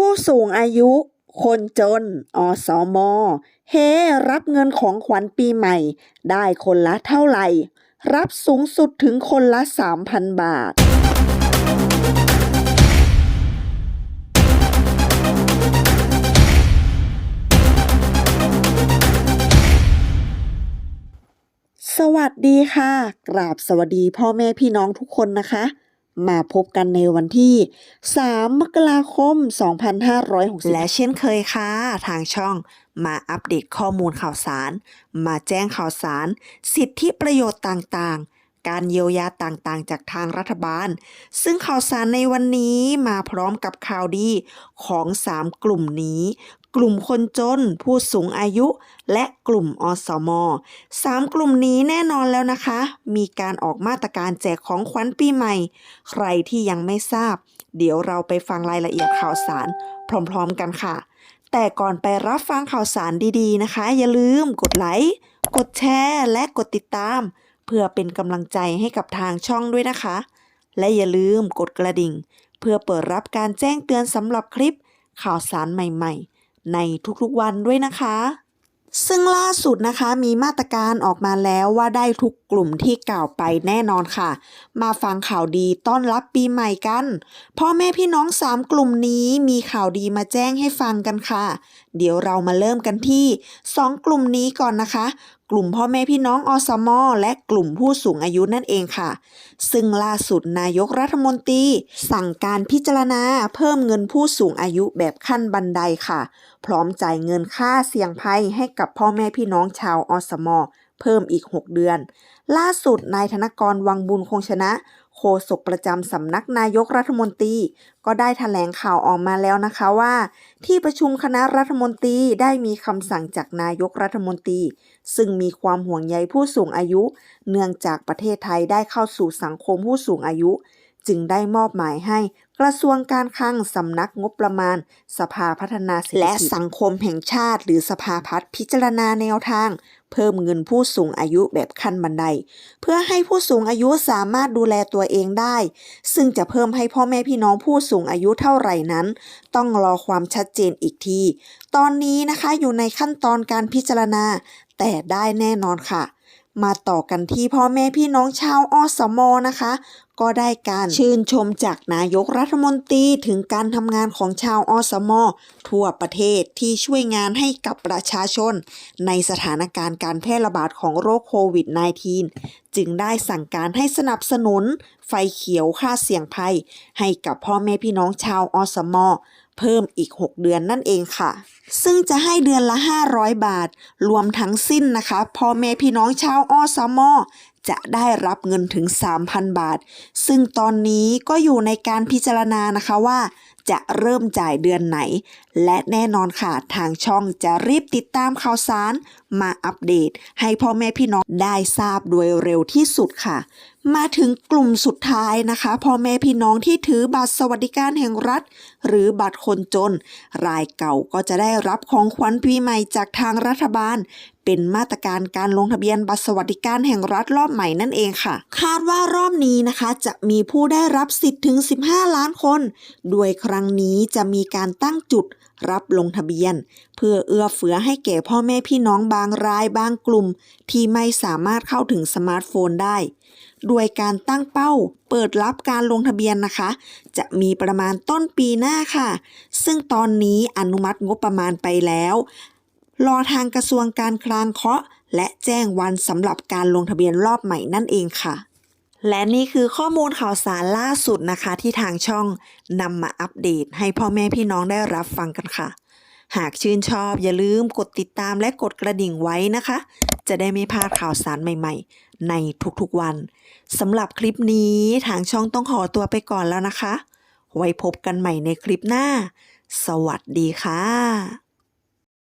ผู้สูงอายุ คนจน อสมเฮรับเงินของขวัญปีใหม่ ได้คนละเท่าไหร่ รับสูงสุดถึงคนละ 3,000 บาทสวัสดีค่ะ กราบสวัสดีพ่อแม่พี่น้องทุกคนนะคะ มาพบกันในวันที่ 3 มกราคม 2560 และเช่นเคยค่ะ ทางช่องมาอัปเดตข้อมูลข่าวสาร มาแจ้งข่าวสาร สิทธิประโยชน์ต่างๆ การเยียวยาต่างๆ จากทางรัฐบาล ซึ่งข่าวสารในวันนี้มาพร้อมกับข่าวดีของ 3 กลุ่มนี้ กลุ่มคนจน ผู้สูงอายุ และกลุ่มอสมสามกลุ่มนี้แน่นอนแล้วนะคะ มีการออกมาตรการแจกของขวัญปีใหม่ ใครที่ยังไม่ทราบ เดี๋ยวเราไปฟังรายละเอียดข่าวสาร พร้อมๆกันค่ะ แต่ก่อนไปรับฟังข่าวสารดีๆนะคะ อย่าลืมกดไลค์ กดแชร์ และกดติดตาม เพื่อเป็นกำลังใจให้กับทางช่องด้วยนะคะ และอย่าลืมกดกระดิ่ง เพื่อเปิดรับการแจ้งเตือนสำหรับคลิปข่าวสารใหม่ ๆ ในทุกๆวันด้วยนะคะ ซึ่งล่าสุดนะคะมีมาตรการออกมาแล้วว่าได้ทุกกลุ่มที่กล่าวไปแน่นอนค่ะ มาฟังข่าวดีต้อนรับปีใหม่กัน พ่อแม่พี่น้องสามกลุ่มนี้มีข่าวดีมาแจ้งให้ฟังกันค่ะ เดี๋ยวเรามาเริ่มกันที่สองกลุ่มนี้ก่อนนะคะ กลุ่มพ่อแม่พี่น้องอสมและกลุ่มผู้สูงอายุนั่นเองค่ะ ซึ่งล่าสุดนายกรัฐมนตรี สั่งการพิจารณาเพิ่มเงินผู้สูงอายุแบบขั้นบันไดค่ะ พร้อมจ่ายเงินค่าเสี่ยงภัยให้กับพ่อแม่พี่น้องชาวอสม เพิ่มอีก 6 เดือน ล่าสุดนายธนกรวังบุญคงชนะ โฆษกประจำสำนักนายกรัฐมนตรี ก็ได้แถลงข่าวออกมาแล้วนะคะว่า ที่ประชุมคณะรัฐมนตรีได้มีคำสั่งจากนายกรัฐมนตรี ซึ่งมีความห่วงใยผู้สูงอายุ เนื่องจากประเทศไทยได้เข้าสู่สังคมผู้สูงอายุ จึงได้มอบหมายให้กระทรวงการคลังสำนักงบประมาณ สภาพัฒนาเศรษฐกิจและสังคมแห่งชาติ หรือสภาพัฒน์พิจารณาแนวทาง เพิ่มเงินผู้สูงอายุแบบขั้นบันได เพื่อให้ผู้สูงอายุสามารถดูแลตัวเองได้ ซึ่งจะเพิ่มให้พ่อแม่พี่น้องผู้สูงอายุเท่าไหร่นั้น ต้องรอความชัดเจนอีกที ตอนนี้นะคะอยู่ในขั้นตอนการพิจารณา แต่ได้แน่นอนค่ะมาต่อกันที่พ่อแม่พี่น้องชาวอสมนะคะก็ได้การชื่นชมจากนายกรัฐมนตรีถึงการทำงานของชาวอสมอทั่วประเทศที่ช่วยงานให้กับประชาชน ในสถานการณ์การแพร่ระบาดของโรคโควิด -19 จึงได้สั่งการให้สนับสนุน ไฟเขียวค่าเสี่ยงภัย ให้กับพ่อแม่พี่น้องชาวอสมอเพิ่มอีก 6 เดือนนั่นเองค่ะ ซึ่งจะให้เดือนละ 500 บาท รวมทั้งสิ้นนะคะ พ่อแม่พี่น้องชาวอสมอ จะได้รับเงินถึง 3,000 บาท ซึ่งตอนนี้ก็อยู่ในการพิจารณานะคะว่า จะเริ่มจ่ายเดือนไหน และแน่นอนค่ะ ทางช่องจะรีบติดตามข่าวสาร มาอัปเดต ให้พ่อแม่พี่น้องได้ทราบโดยเร็วที่สุดค่ะ มาถึงกลุ่มสุดท้ายนะคะพ่อแม่พี่น้องที่ถือบัตรสวัสดิการแห่งรัฐ หรือบัตรคนจน รายเก่าก็จะได้รับของขวัญปีใหม่จากทางรัฐบาล เป็นมาตรการการลงทะเบียนบัตรสวัสดิการแห่งรัฐรอบใหม่นั่นเองค่ะ คาดว่ารอบนี้นะคะจะมีผู้ได้รับสิทธิ์ถึง 15 ล้านคน โดยครั้งนี้จะมีการตั้งจุดรับลงทะเบียน เพื่อเอื้อเฟื้อให้แก่พ่อแม่พี่น้องบางรายบางกลุ่ม ที่ไม่สามารถเข้าถึงสมาร์ทโฟนได้ด้วยการตั้งเป้าเปิดรับการลงทะเบียนนะคะ จะมีประมาณต้นปีหน้าค่ะ ซึ่งตอนนี้อนุมัติงบประมาณไปแล้ว รอทางกระทรวงการคลังเคาะ และแจ้งวันสำหรับการลงทะเบียนรอบใหม่นั่นเองค่ะ และนี่คือข้อมูลข่าวสารล่าสุดนะคะ ที่ทางช่องนำมาอัปเดต ให้พ่อแม่พี่น้องได้รับฟังกันค่ะ หากชื่นชอบอย่าลืมกดติดตามและกดกระดิ่งไว้นะคะ จะได้ไม่พลาดข่าวสารใหม่ ๆ ในทุกๆวันสำหรับคลิปนี้ทางช่องต้องขอตัวไปก่อนแล้วนะคะ ไว้พบกันใหม่ในคลิปหน้า สวัสดีค่ะ